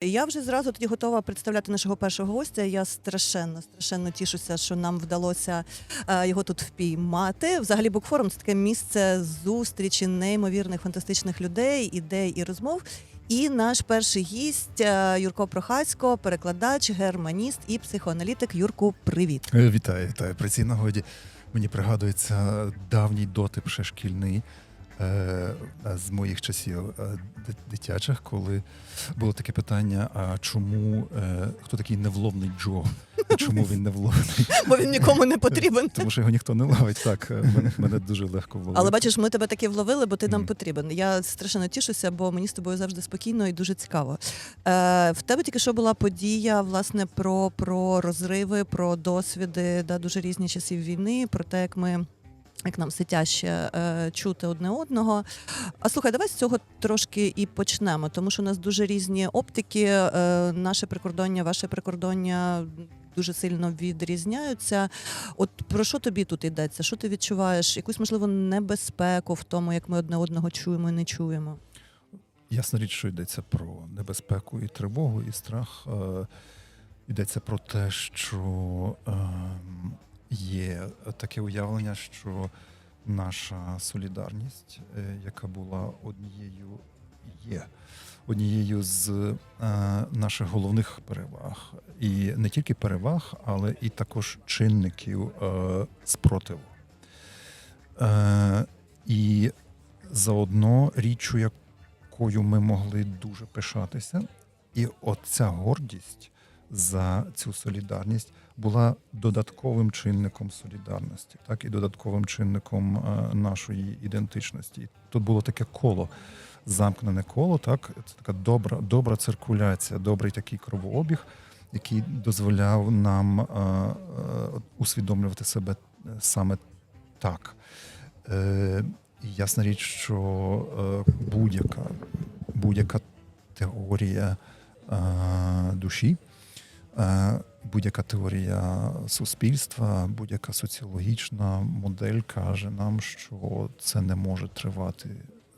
Я вже зразу тоді готова представляти нашого першого гостя. Я страшенно, страшенно тішуся, що нам вдалося е, його тут впіймати. Взагалі, букфорум це таке місце зустрічі неймовірних фантастичних людей, ідей і розмов. І наш перший гість е, Юрко Прохацько, перекладач, германіст і психоаналітик. Юрку, привіт. Е, Вітаю, вітаю. При цій нагоді мені пригадується давній дотип ще шкільний з моїх часів е, дитячих, коли було таке питання: а чому е, хто такий невловний Джо? Чому він невловний? Бо він нікому не потрібен. Тому що його ніхто не ловить. Так, е, мене, дуже легко вловити. Але бачиш, ми тебе таки вловили, бо ти нам потрібен. Я страшенно тішуся, бо мені з тобою завжди спокійно і дуже цікаво. Е, в тебе тільки що була подія, власне, про, про розриви, про досвіди да, дуже різні часів війни, про те, як ми. Як нам ситяще е, чути одне одного. А слухай, давай з цього трошки і почнемо, тому що у нас дуже різні оптики. Е, наше прикордоння, ваше прикордоння дуже сильно відрізняються. От про що тобі тут йдеться? Що ти відчуваєш? Якусь можливо небезпеку в тому, як ми одне одного чуємо і не чуємо? Ясна річ, що йдеться про небезпеку і тривогу, і страх. Е, Йдеться про те, що ем, є таке уявлення, що наша солідарність, е, яка була однією, є однією з е, наших головних переваг, і не тільки переваг, але і також чинників е, спротиву. І заодно річчю, якою ми могли дуже пишатися, і от ця гордість за цю солідарність була додатковим чинником солідарності, так і додатковим чинником е, нашої ідентичності. Тут було таке коло, замкнене коло, так це така добра, добра циркуляція, добрий такий кровообіг, який дозволяв нам е, е, усвідомлювати себе саме так. Ясна річ, що будь-яка, будь-яка теорія душі, будь-яка теорія суспільства, будь-яка соціологічна модель каже нам, що це не може тривати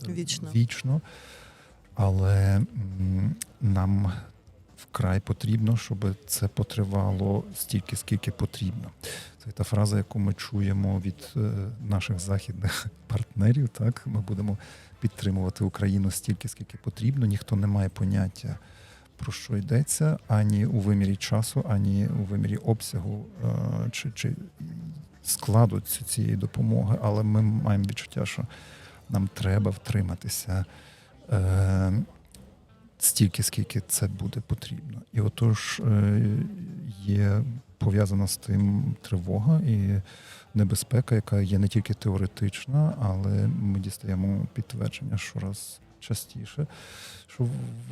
е, Вічно. вічно але нам вкрай потрібно, щоб це потривало стільки, скільки потрібно. Це та фраза, яку ми чуємо від е, наших західних партнерів. Так, ми будемо підтримувати Україну стільки, скільки потрібно. Ніхто не має поняття. Про що йдеться ані у вимірі часу, ані у вимірі обсягу е, чи, чи складу цієї допомоги, але ми маємо відчуття, що нам треба втриматися е, стільки, скільки це буде потрібно. І отож е, є пов'язана з тим тривога і небезпека, яка є не тільки теоретична, але ми дістаємо підтвердження щораз частіше, що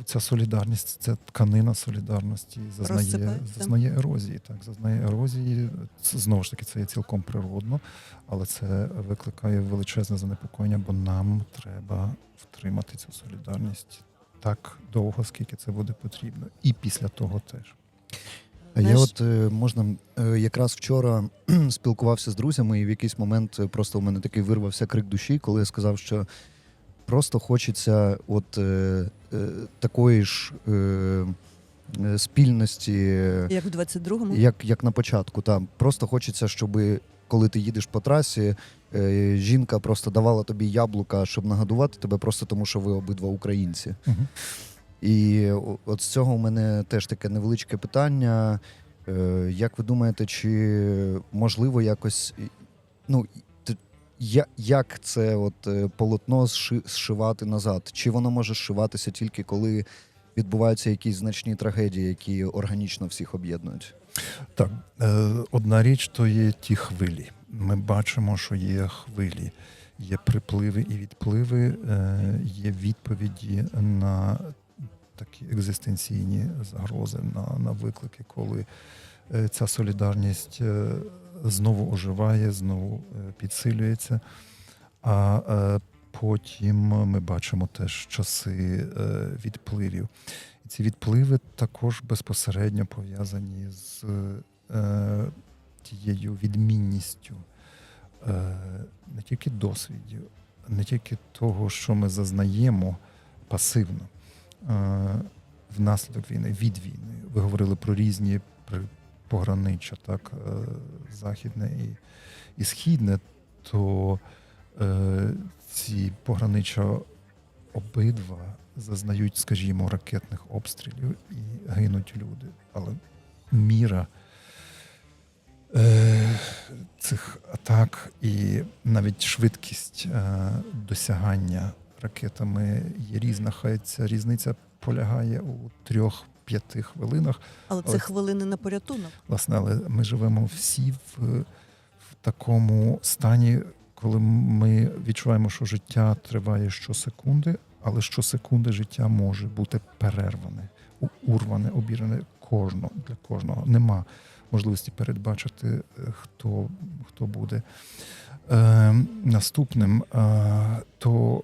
ця солідарність, ця тканина солідарності зазнає, Розсипається. зазнає ерозії. Так, зазнає ерозії. Це, знову ж таки, це є цілком природно, але це викликає величезне занепокоєння, бо нам треба втримати цю солідарність так довго, скільки це буде потрібно, і після того теж. А Я от е, можна е, якраз вчора спілкувався з друзями, і в якийсь момент е, просто у мене такий вирвався крик душі, коли я сказав, що просто хочеться от е, е, такої ж е, е, спільності, Як в 22-му? як, як на початку. Там просто хочеться, щоб коли ти їдеш по трасі, е, жінка просто давала тобі яблука, щоб нагодувати тебе, просто тому що ви обидва українці. Мгм. І от з цього у мене теж таке невеличке питання. Е, Як ви думаєте, чи можливо якось ну, я- як це от е, полотно зши- зшивати назад? Чи воно може зшиватися тільки коли відбуваються якісь значні трагедії, які органічно всіх об'єднують? Так, е, одна річ то є ті хвилі. Ми бачимо, що є хвилі, є припливи і відпливи, е, є відповіді на такі екзистенційні загрози, на, на виклики, коли ця солідарність знову оживає, знову е, підсилюється. А е, потім ми бачимо теж часи е, відпливів. І ці відпливи також безпосередньо пов'язані з тією відмінністю не тільки досвідів, не тільки того, що ми зазнаємо пасивно, внаслідок війни, від війни. Ви говорили про різні пограниччя, так, е, західне і, і східне, то е, ці пограниччя обидва зазнають, скажімо, ракетних обстрілів і гинуть люди. Але міра е, цих атак і навіть швидкість е, досягання ракетами є різна. Хай ця різниця полягає у трьох-п'яти хвилинах. Але це Але- хвилини на порятунок. Власне, але ми живемо всі в, в такому стані, коли ми відчуваємо, що життя триває щосекунди, але щосекунди життя може бути перерване, урване, обірване кожного для кожного. Нема можливості передбачити, е, хто, хто буде е, наступним. Е, то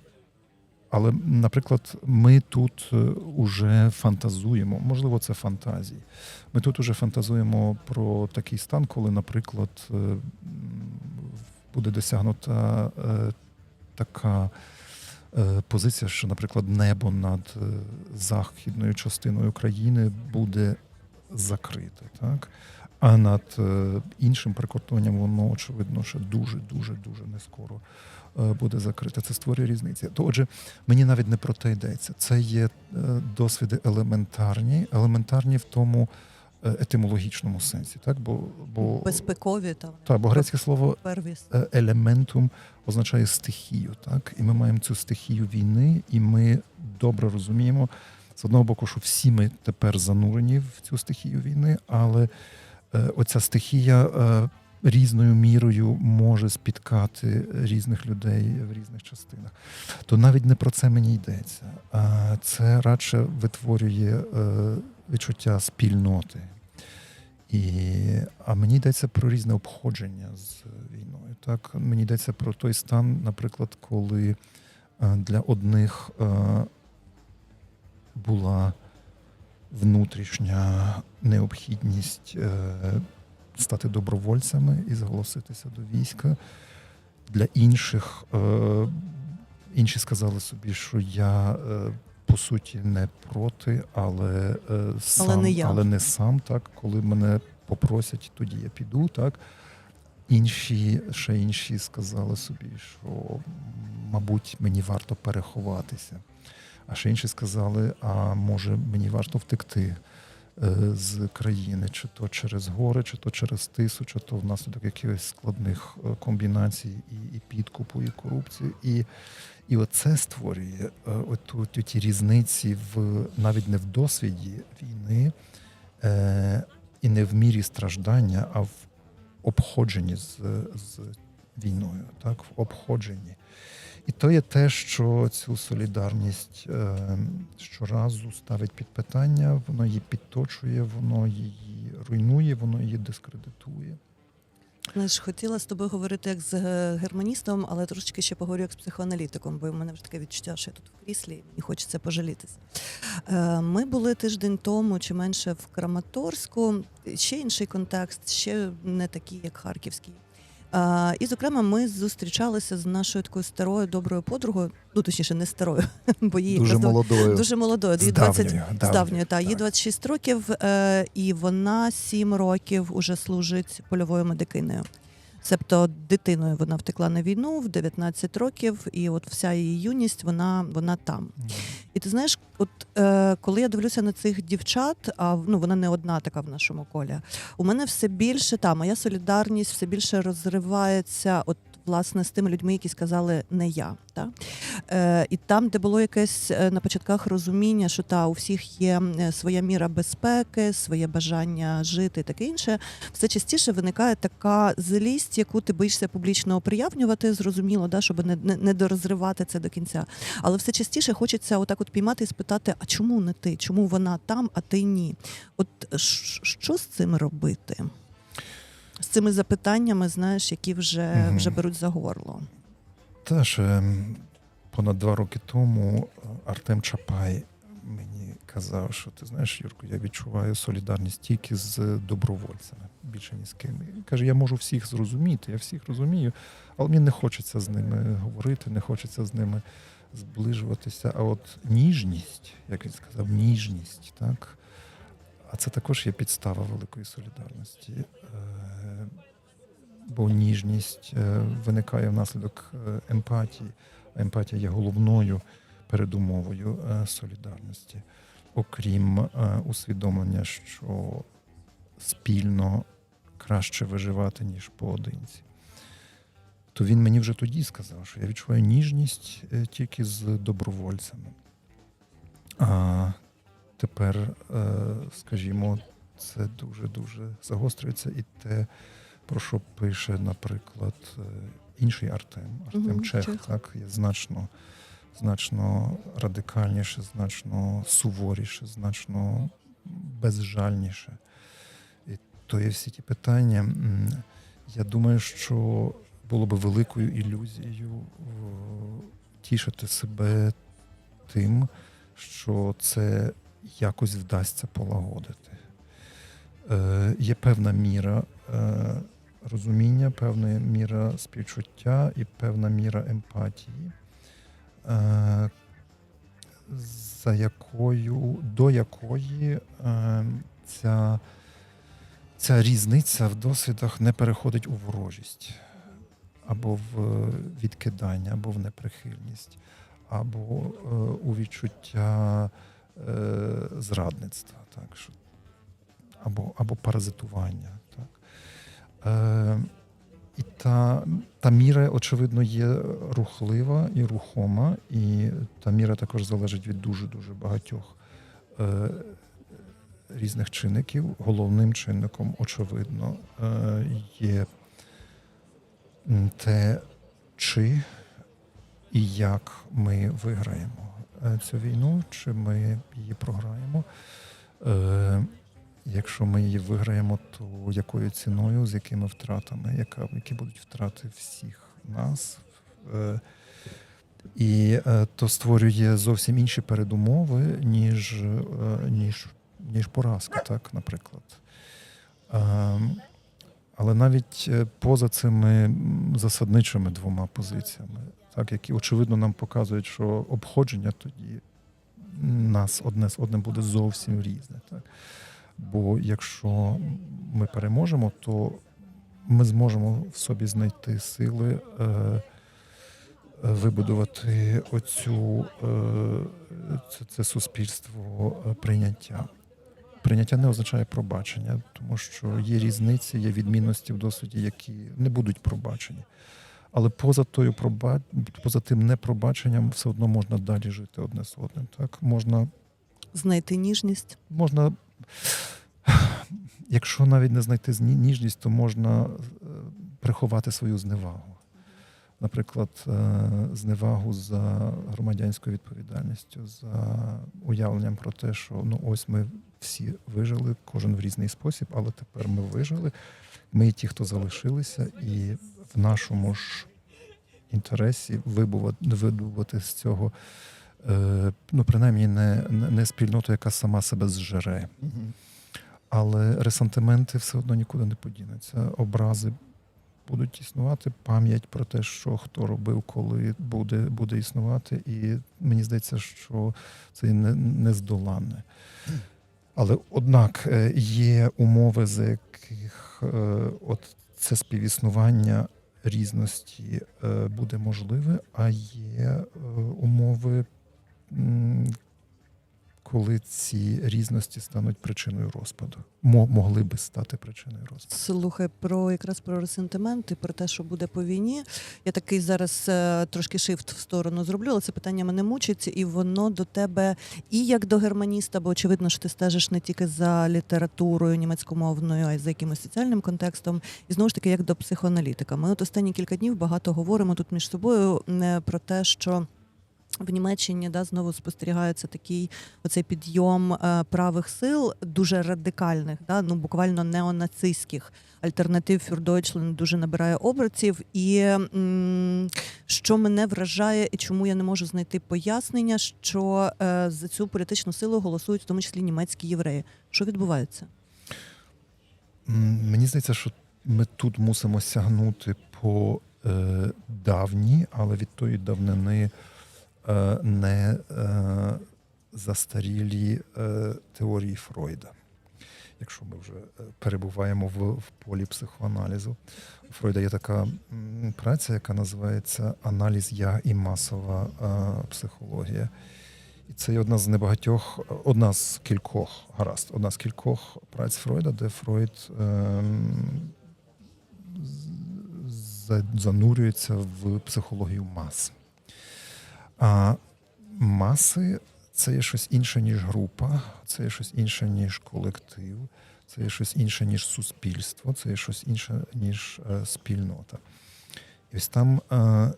але, наприклад, ми тут е, уже фантазуємо, можливо, це фантазії. Ми тут уже фантазуємо про такий стан, коли, наприклад, е, буде досягнута е, така позиція, що, наприклад, небо над західною частиною країни буде закрите, так? А над іншим прикордонням воно, очевидно, що дуже, дуже, дуже не скоро буде закрите. Це створює різниці. То, отже, мені навіть не про те йдеться. Це є е, досвіди елементарні, елементарні в тому е, етимологічному сенсі, так? Бо, бо, Безпекові там та, бо грецьке слово первіс. е, елементум означає стихію, так? І ми маємо цю стихію війни, і ми добре розуміємо з одного боку, що всі ми тепер занурені в цю стихію війни, але е, оця стихія е, різною мірою може спіткати різних людей в різних частинах. То навіть не про це мені йдеться. А це радше витворює е, відчуття спільноти. І, а мені йдеться про різне обходження з війною. Так? Мені йдеться про той стан, наприклад, коли е, для одних е, була внутрішня необхідність стати добровольцями і зголоситися до війська. Для інших е, інші сказали собі, що я е, по суті не проти, але, е, сам, не я. але не сам, так, коли мене попросять, тоді я піду. Так. Інші, ще інші сказали собі, що, мабуть, мені варто переховатися. А ще інші сказали, а може мені варто втекти з країни, чи то через гори, чи то через тису, чи то внаслідок якихось складних е, комбінацій і, і підкупу, і корупції. І, і оце створює е, оту, ті різниці в навіть не в досвіді війни е, і не в мірі страждання, а в обходженні з, з війною, так, в обходженні. І то є те, що цю солідарність е, щоразу ставить під питання, воно її підточує, воно її руйнує, воно її дискредитує. Знаєш, хотіла з тобою говорити як з е, германістом, але трошечки ще поговорю як з психоаналітиком, бо в мене вже таке відчуття, що я тут в кріслі, і хочеться пожалітися. Е, Ми були тиждень тому чи менше в Краматорську. Ще інший контекст, ще не такий, як Харківський. І, зокрема, ми зустрічалися з нашою такою старою доброю подругою, ну точніше, не старою, бо її Дуже казав, молодою. дуже молодою. їй З 20 давньою, з давньою, та їй так. 26 років, е, і вона 7 років уже служить польовою медикиною. Себто дитиною вона втекла на війну в 19 років, і от вся її юність вона, вона там. І ти знаєш, от е, коли я дивлюся на цих дівчат, а ну вона не одна така в нашому колі. У мене все більше та моя солідарність все більше розривається, от власне з тими людьми, які сказали не я. Та? Е, і там, де було якесь е, на початках розуміння, що та у всіх є е, своя міра безпеки, своє бажання жити таке інше, все частіше виникає така злість, яку ти боїшся публічно оприявнювати, зрозуміло, да, щоб не, не, не дорозривати це до кінця. Але все частіше хочеться отак от піймати і спитати: а чому не ти? Чому вона там, а ти ні? От що з цим робити? З цими запитаннями, знаєш, які вже, вже беруть за горло. Теж ем, понад два роки тому Артем Чапай мені казав, що ти знаєш, Юрко, я відчуваю солідарність тільки з добровольцями, більше ні з ким. І каже, я можу всіх зрозуміти, я всіх розумію, але мені не хочеться з ними говорити, не хочеться з ними зближуватися. А от ніжність, як він сказав, ніжність, так? А це також є підстава великої солідарності. Е, Бо ніжність е, виникає внаслідок е, емпатії. Емпатія є головною передумовою солідарності, окрім усвідомлення, що спільно краще виживати, ніж поодинці. То він мені вже тоді сказав, що я відчуваю ніжність тільки з добровольцями. А тепер, е, скажімо, це дуже-дуже загострюється і те, про що пише, наприклад, е, інший Артем, Артем Мгм, Чех, Чех. так, є значно, значно радикальніше, значно суворіше, значно безжальніше. І то є всі ті питання. Я думаю, що було би великою ілюзією тішити себе тим, що це якось вдасться полагодити. Е, Є певна міра е, розуміння, певна міра співчуття і певна міра емпатії, е, за якою, до якої е, ця, ця різниця в досвідах не переходить у ворожість, або в відкидання, або в неприхильність, або е, у відчуття зрадництва, так, що, або, або паразитування. Так. Е, і та, та міра, очевидно, є рухлива і рухома, і та міра також залежить від дуже-дуже багатьох е, різних чинників. Головним чинником, очевидно, е, є те, чи і як ми виграємо е, цю війну, чи ми її програємо. Е, Якщо ми її виграємо, то якою ціною, з якими втратами, яка, які будуть втрати всіх нас? Е, І е, то створює зовсім інші передумови, ніж, е, ніж, ніж поразка, так, наприклад. Але навіть е, поза цими засадничими двома позиціями, так, які очевидно нам показують, що обходження тоді нас одне з одним буде зовсім різне. Так. Бо якщо ми переможемо, то ми зможемо в собі знайти сили е, е, вибудувати оцю е, це, це суспільство е, прийняття. Прийняття не означає пробачення, тому що є різниці, є відмінності в досвіді, які не будуть пробачені. Але поза тою проба... поза тим непробаченням все одно можна далі жити одне з одним. Так можна Знайти ніжність. можна, якщо навіть не знайти ніжність, то можна е, приховати свою зневагу. Наприклад, е, зневагу за громадянською відповідальністю, за уявленням про те, що ну ось ми всі вижили, кожен в різний спосіб, але тепер ми вижили. Ми ті, хто залишилися, і в нашому ж інтересі вибувати, з цього, е, ну, принаймні, не, не спільноту, яка сама себе зжере. Але ресентименти все одно нікуди не подінуться. Образи будуть існувати, пам'ять про те, що хто робив, коли буде, буде існувати. І мені здається, що це не, нездоланне. Але однак е, є умови, за яких е, от це співіснування різності е, буде можливе, а є умови, коли ці різності стануть причиною розпаду. Мо- могли би стати причиною розпаду. Слухай, про якраз про ресентименти, про те, що буде по війні. Я такий зараз е, трошки шифт в сторону зроблю, але це питання мене мучить, і воно до тебе і як до германіста, бо очевидно, що ти стежиш не тільки за літературою німецькомовною, а й за якимось соціальним контекстом, і знову ж таки як до психоаналітика. Ми от останні кілька днів багато говоримо тут між собою е, про те, що. В Німеччині да знову спостерігається такий оцей підйом е, правих сил, дуже радикальних, да ну буквально неонацистських альтернатив Deutschland дуже набирає обертів. І м, що мене вражає, і чому я не можу знайти пояснення, що е, за цю політичну силу голосують в тому числі німецькі євреї. Що відбувається? Мені здається, що ми тут мусимо сягнути по е, давні, але від тої давнини не е, застарілі е, теорії Фройда. Якщо ми вже е, перебуваємо в, в полі психоаналізу, у Фройда є така праця, яка називається Аналіз я і масова е, психологія. І це є одна з небагатьох, одна з кількох, гаразд, одна з кількох праць Фройда, де Фройд за- занурюється в психологію мас. А маси це є щось інше, ніж група, це є щось інше, ніж колектив, це є щось інше, ніж суспільство, це є щось інше, ніж е, спільнота. І ось там е,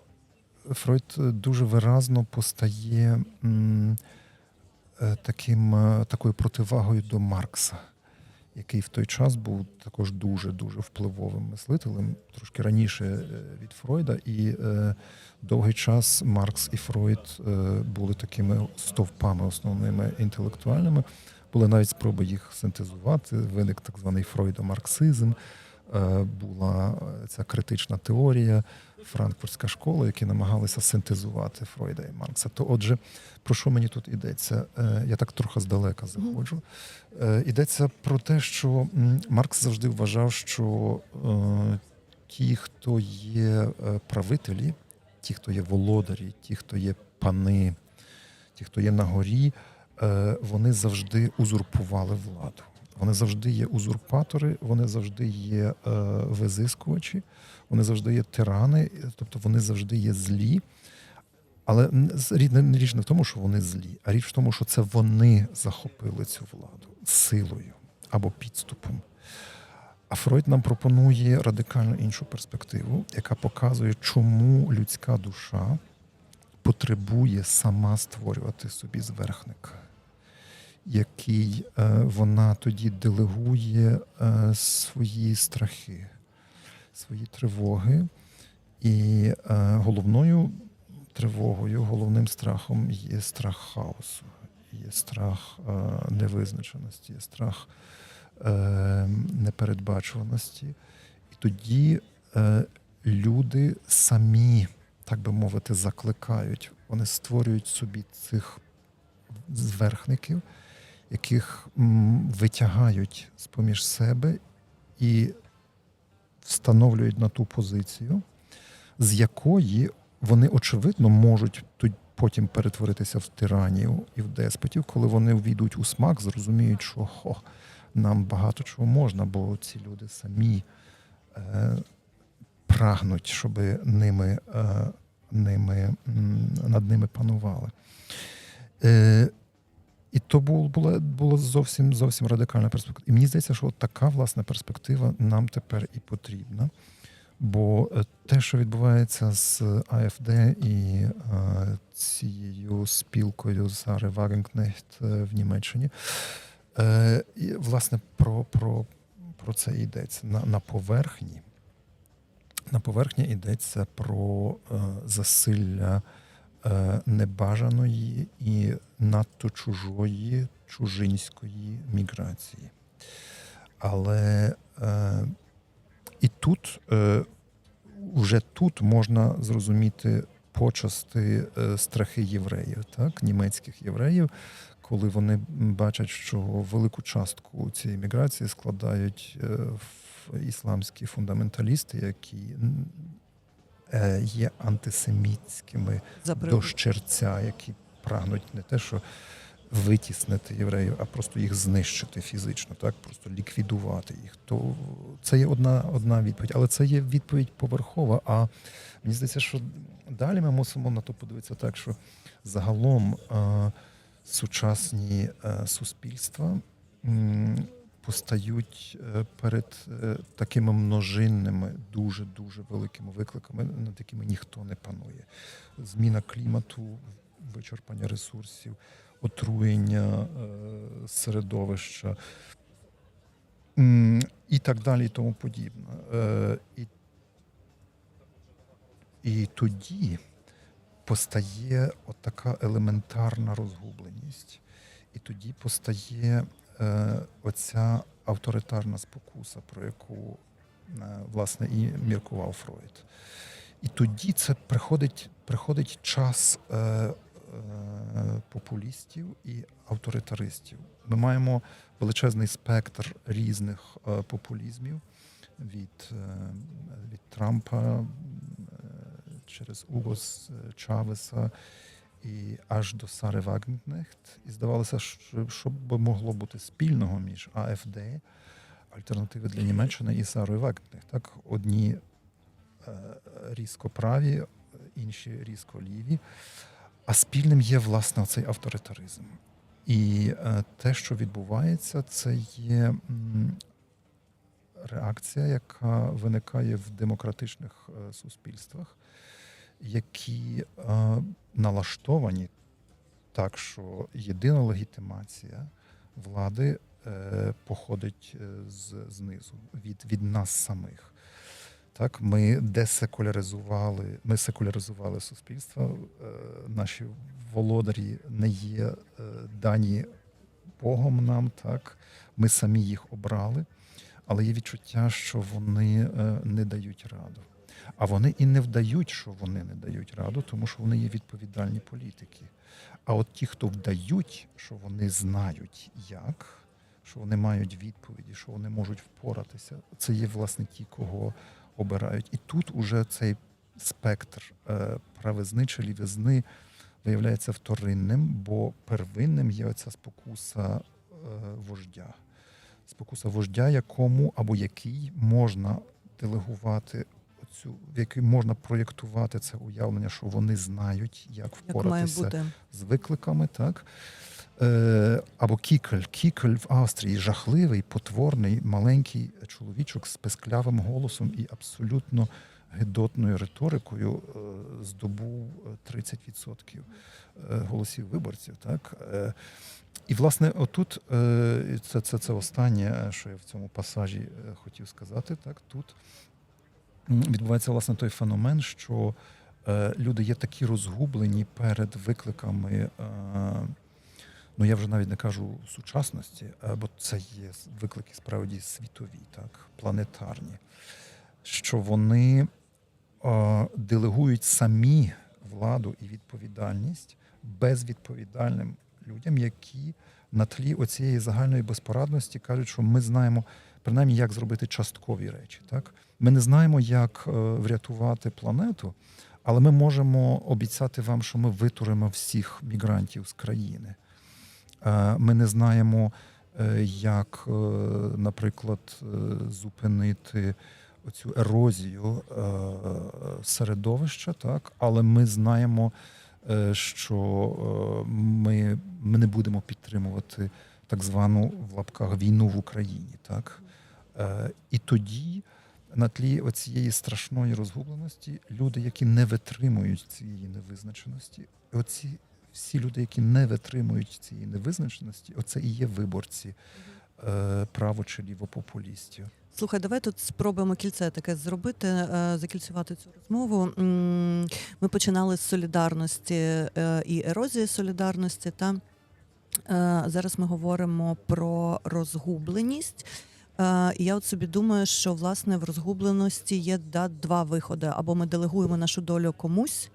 Фройд дуже виразно постає е, таким, такою противагою до Маркса, який в той час був також дуже-дуже впливовим мислителем, трошки раніше е, від Фройда. І е, довгий час Маркс і Фройд е, були такими стовпами основними інтелектуальними. Були навіть спроби їх синтезувати. Виник так званий фройдомарксизм. Е, Була е, ця критична теорія, франкфуртська школа, які намагалися синтезувати Фройда і Маркса. То, отже, про що мені тут йдеться? Е, Я так трохи здалека заходжу. Е, Йдеться про те, що Маркс завжди вважав, що е, ті, хто є правителі, ті, хто є володарі, ті, хто є пани, ті, хто є на горі, вони завжди узурпували владу. Вони завжди є узурпатори, вони завжди є визискувачі, вони завжди є тирани, тобто вони завжди є злі. Але не річ не в тому, що вони злі, а річ в тому, що це вони захопили цю владу силою або підступом. А Фройд нам пропонує радикально іншу перспективу, яка показує, чому людська душа потребує сама створювати собі зверхника, який е, вона тоді делегує е, свої страхи, свої тривоги. І е, головною тривогою, головним страхом є страх хаосу, є страх е, невизначеності, є страх е, непередбачуваності. І тоді е, люди самі, так би мовити, закликають, вони створюють собі цих зверхників, яких м, витягають з-поміж себе і встановлюють на ту позицію, з якої вони, очевидно, можуть потім перетворитися в тиранів і в деспотів, коли вони війдуть у смак, зрозуміють, що хо, нам багато чого можна, бо ці люди самі е, прагнуть, щоб ними, е, ними, над ними панували. Е, і то було, було, зовсім, зовсім радикальна перспектива. І мені здається, що от така власне перспектива нам тепер і потрібна. Бо е, те, що відбувається з АФД і е, цією спілкою Зари Вагенкнехт е, в Німеччині, е, власне, про, про, про це йдеться. На, на поверхні. На поверхні йдеться про е, засилля небажаної і надто чужої чужинської міграції. Але е, і тут, е, вже тут можна зрозуміти почасти е, страхи євреїв, так, німецьких євреїв, коли вони бачать, що велику частку цієї міграції складають е, в- ісламські фундаменталісти, які е, є антисемітськими За до щерця, які прагнуть не те, що витіснити євреїв, а просто їх знищити фізично, так просто ліквідувати їх. То це є одна, одна відповідь, але це є відповідь поверхова. А мені здається, що далі ми мусимо на то подивитися так, що загалом е, сучасні е, суспільства. Постають е, перед е, такими множинними, дуже дуже великими викликами, над якими ніхто не панує. Зміна клімату, вичерпання ресурсів, отруєння е, середовища і так далі, і тому подібне. І, і тоді постає от така елементарна розгубленість. І тоді постає оця авторитарна спокуса, про яку е, власне і міркував Фройд. І тоді це приходить, приходить час е, е, популістів і авторитаристів. Ми маємо величезний спектр різних е, популізмів від, е, від Трампа е, через Угос е, Чавеса і аж до Сари Вагнехт. І здавалося, що, що б могло бути спільного між АФД, альтернативи для Німеччини і Сарою Вагнехт. Так, одні е, різко праві, інші різко ліві. А спільним є власне цей авторитаризм. І е, те, що відбувається, це є реакція, яка виникає в демократичних е, суспільствах, які е, налаштовані так, що єдина легітимація влади е, походить е, з, знизу, від, від нас самих. Так, ми десекуляризували, ми секуляризували суспільство. Е, наші володарі не є е, дані Богом нам, так ми самі їх обрали, але є відчуття, що вони е, не дають раду. А вони і не вдають, що вони не дають раду, тому що вони є відповідальні політики. А от ті, хто вдають, що вони знають як, що вони мають відповіді, що вони можуть впоратися, це є власне ті, кого обирають. І тут уже цей спектр е, правизни чи лівизни виявляється вторинним, бо первинним є оця спокуса е, вождя. Спокуса вождя, якому або який можна делегувати оцю, в який можна проєктувати це уявлення, що вони знають, як Як впоратися бути. з викликами, так? Е, або Кікель. Кікель в Австрії жахливий, потворний, маленький чоловічок з песклявим голосом і абсолютно гидотною риторикою е, здобув е, 30% е, голосів виборців. Так? І, власне, отут це, це, це останнє, що я в цьому пасажі хотів сказати. Так? Тут відбувається власне той феномен, що е, люди є такі розгублені перед викликами. Е, Ну, я вже навіть не кажу сучасності, е, бо це є виклики справді світові, так, планетарні, що вони е, делегують самі владу і відповідальність безвідповідальним людям, які на тлі оцієї загальної безпорадності кажуть, що ми знаємо принаймні, як зробити часткові речі. Так? Ми не знаємо, як е, врятувати планету, але ми можемо обіцяти вам, що ми витуримо всіх мігрантів з країни. Е, Ми не знаємо, е, як, наприклад, зупинити оцю ерозію середовища, так? але ми знаємо, що е, ми, ми не будемо підтримувати так звану в лапках війну в Україні. Так? Е, І тоді на тлі оцієї страшної розгубленості люди, які не витримують цієї невизначеності, оці всі люди, які не витримують цієї невизначеності, оце і є виборці е, право чи лівопопулістів. Слухай, давай тут спробуємо кільце таке зробити, е, закільцювати цю розмову. Ми починали з солідарності е, і ерозії солідарності. Та Е, зараз ми говоримо про розгубленість. І я от собі думаю, що власне в розгубленості є да, два виходи: або ми делегуємо нашу долю комусь.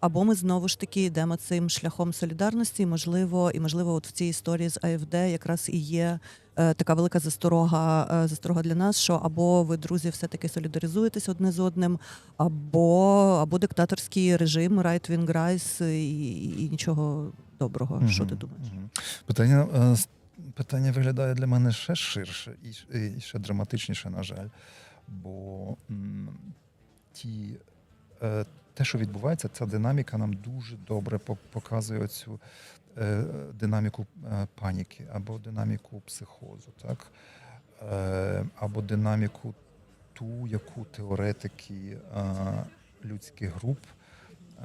Або ми знову ж таки йдемо цим шляхом солідарності, і можливо, і можливо, от в цій історії з АФД якраз і є е, така велика засторога, е, засторога для нас, що або ви, друзі, все-таки солідаризуєтесь одне з одним, або, або диктаторський режим, right-wing rise і, і нічого доброго. Що ти думаєш? мгм. Питання, е, питання виглядає для мене ще ширше і, і ще драматичніше, на жаль. Бо м, ті, те, що відбувається, ця динаміка нам дуже добре показує цю динаміку е, паніки або динаміку психозу, так? Е, або динаміку ту, яку теоретики е, людських груп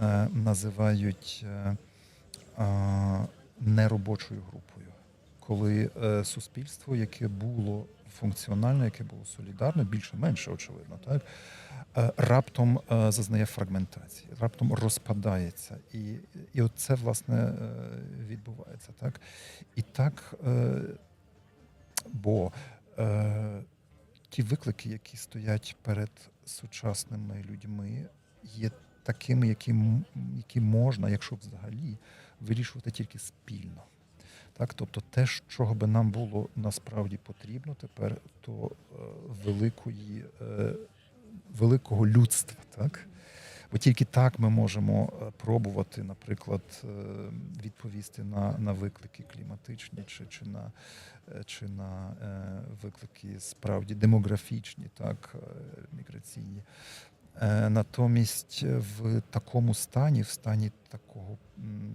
е, називають. е, неробочою групою, коли е, суспільство, яке було функціональне, яке було солідарне, більше-менше, очевидно, так е, раптом е, зазнає фрагментації, раптом розпадається. І, і от власне, е, відбувається. Так? І так, бо ті виклики, які стоять перед сучасними людьми, є такими, які, які можна, якщо взагалі, вирішувати тільки спільно. Так, тобто те, чого би нам було насправді потрібно тепер, то е, великої, е, великого людства. Так? Бо тільки так ми можемо е, пробувати, наприклад, відповісти на, на виклики кліматичні чи, чи на, чи на виклики справді демографічні, так, міграційні. Натомість в такому стані, в стані такого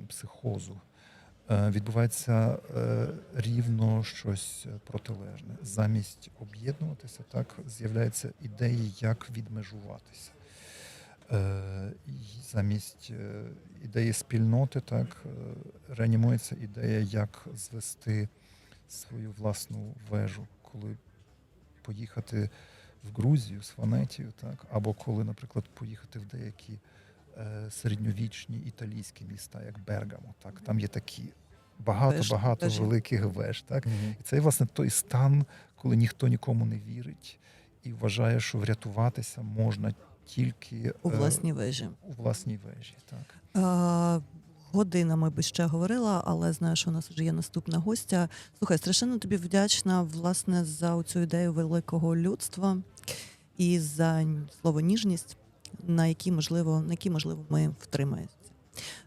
психозу, відбувається е, рівно щось протилежне. Замість об'єднуватися, так з'являються ідеї, як відмежуватися. Е, замість е, ідеї спільноти, так е, реанімується ідея, як звести свою власну вежу, коли поїхати в Грузію, Сванетію, так, або коли, наприклад, поїхати в деякі е, середньовічні італійські міста, як Бергамо. Так, там є такі багато-багато вежі. великих веж. Так, Мгм. і це, власне, той стан, коли ніхто нікому не вірить і вважає, що врятуватися можна тільки У е, власній вежі. у власній вежі. Так. Е, Годинами би ще говорила, але знаю, що у нас вже є наступна гостя. Слухай, страшенно тобі вдячна власне за цю ідею великого людства і за слово ніжність, на які можливо, на які можливо ми втримаємося.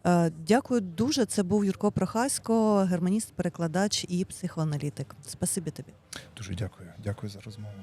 Е, Дякую дуже. Це був Юрко Прохасько, германіст, перекладач і психоаналітик. Спасибі тобі. Дуже дякую. Дякую за розмову.